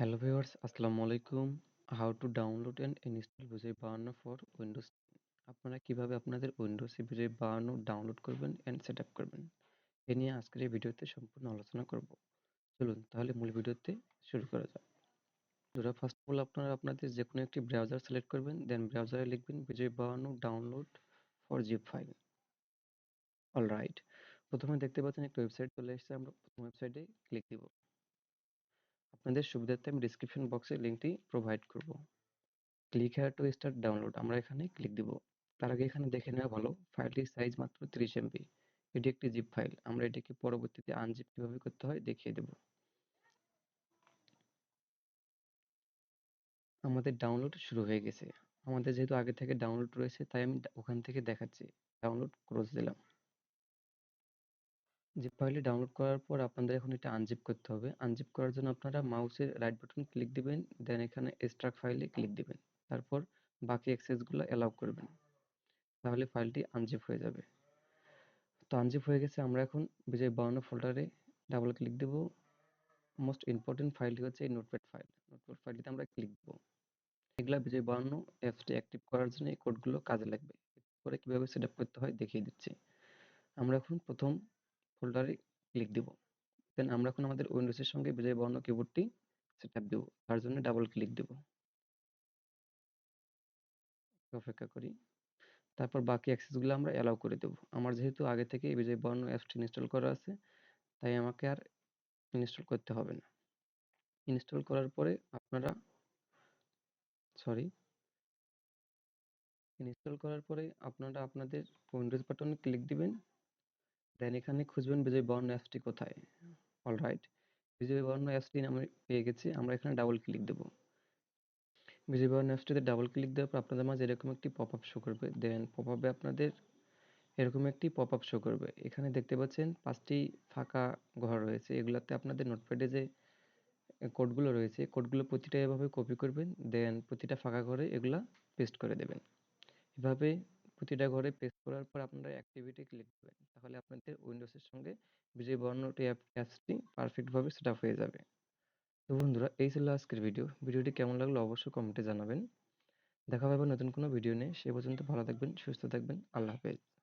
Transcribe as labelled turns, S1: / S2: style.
S1: Hello viewers, আসসালামু আলাইকুম। How to download and install Bijoy বায়ান্ন ফর উইন্ডোজ আপনারা কীভাবে আপনাদের উইন্ডোজে বিজয় বায়ান্ন ডাউনলোড করবেন এন্ড সেট আপ করবেন? এ নিয়ে আজকের এই ভিডিওতে সম্পূর্ণ আলোচনা করব। চলুন তাহলে মূল ভিডিওতে শুরু করা যাক। যারা ফার্স্ট অফ অল আপনারা আপনাদের যে কোনো একটি ব্রাউজার সিলেক্ট করবেন দেন ব্রাউজারে লিখবেন বিজয় বায়ান্ন download for zip file alright প্রথমে দেখতে পাচ্ছেন একটা ওয়েবসাইট চলে এসেছে আমরা প্রথম ওয়েবসাইটে ক্লিক দিব। আপনাদের সুবিধার্থে আমি ডিসক্রিপশন বক্সে লিঙ্কটি প্রোভাইড করব। Click here to start download আমরা এখানে ক্লিক দিব। তার আগে এখানে দেখে নেওয়া ভালো ফাইলটির সাইজ মাত্র তিরিশ এমবি এটি একটি জিপ ফাইল আমরা এটিকে পরবর্তীতে আনজিপ কীভাবে করতে হয় দেখিয়ে দেব। আমাদের ডাউনলোড শুরু হয়ে গেছে। আমাদের যেহেতু আগে থেকে ডাউনলোড রয়েছে, তাই আমি ওখান থেকে দেখাচ্ছি। ডাউনলোড ক্রস দিলাম। জিপ ফাইলটি ডাউনলোড করার পর আপনাদের এখন এটা আনজিপ করতে হবে। আনজিপ করার জন্য আপনারা মাউসের রাইট বাটন ক্লিক দিবেন দেন এখানে এক্সট্রাক্ট ফাইলে ক্লিক দিবেন। তারপর বাকি অ্যাক্সেসগুলো অ্যালাউ করবেন। তাহলে ফাইলটি আনজিপ হয়ে যাবে। তো আনজিপ হয়ে গেছে, আমরা এখন বিজয় বাউন্ন ফোল্ডারে ডাবল ক্লিক দেব। মোস্ট ইম্পর্টেন্ট ফাইলটি হচ্ছে এই নোটপ্যাড ফাইল নোটপ্যাড ফাইলটিতে আমরা ক্লিক দেবো। এগুলা বিজয় বাউন্ন অ্যাপসটি অ্যাক্টিভ করার জন্য এই কোডগুলো কাজে লাগবে। পরে কীভাবে সেট করতে হয় দেখিয়ে দিচ্ছি। আমরা এখন প্রথম ফোল্ডারে ক্লিক দিব। দেন আমরা এখন আমাদের উইন্ডোজের সঙ্গে বিজয় বর্ণ কিবোর্ডটি সেট দেবো। তার জন্য ডাবল ক্লিক দেব। অপেক্ষা করি। তারপর বাকি অ্যাক্সেসগুলো আমরা অ্যালাউ করে দেব। আমার যেহেতু আগে থেকে বিজয় বর্ণ অ্যাপসটি ইনস্টল করা আছে, তাই আমাকে আর ইনস্টল করতে হবে না। ইনস্টল করার পরে আপনারা সরি ইনস্টল করার পরে আপনারা আপনাদের উইন্ডোজ বাটনে ক্লিক দিবেন। দেন এখানে খুঁজবেন বিজয় বর্ণ অ্যাপসটি কোথায়? অলরাইট বিজয় বর্ণ অ্যাপসটি আমি পেয়ে গেছি, আমরা এখানে ডাবল ক্লিক দেব। বিজয় বর্ণ অ্যাপসটিতে ডাবল ক্লিক দেওয়ার পর আপনাদের মাঝে এরকম একটি পপ আপ শো করবে। দেন পপ আপে আপনাদের এরকম একটি পপ আপ শো করবে। এখানে দেখতে পাচ্ছেন পাঁচটি ফাঁকা ঘর রয়েছে। এগুলাতে আপনাদের নোটপ্যাডে যে কোডগুলো রয়েছে কোডগুলো প্রতিটা এভাবে কপি করবেন দেন প্রতিটা ফাঁকা ঘরে এগুলা পেস্ট করে দেবেন। এভাবে প্রতিটা ঘরে পেস্ট করার পর আপনারা অ্যাক্টিভিটি ক্লিক করবেন। তাহলে আপনাদের উইন্ডোজের সঙ্গে বিজয় বর্ণটি অ্যাপসটি পারফেক্টভাবে সেট হয়ে যাবে। তো বন্ধুরা, এই ছিল আজকের ভিডিও ভিডিওটি কেমন লাগল অবশ্যই কমেন্টে জানাবেন। দেখা হবে নতুন কোনো ভিডিও নিয়ে। সে পর্যন্ত ভালো থাকবেন, সুস্থ থাকবেন। আল্লাহ হাফেজ।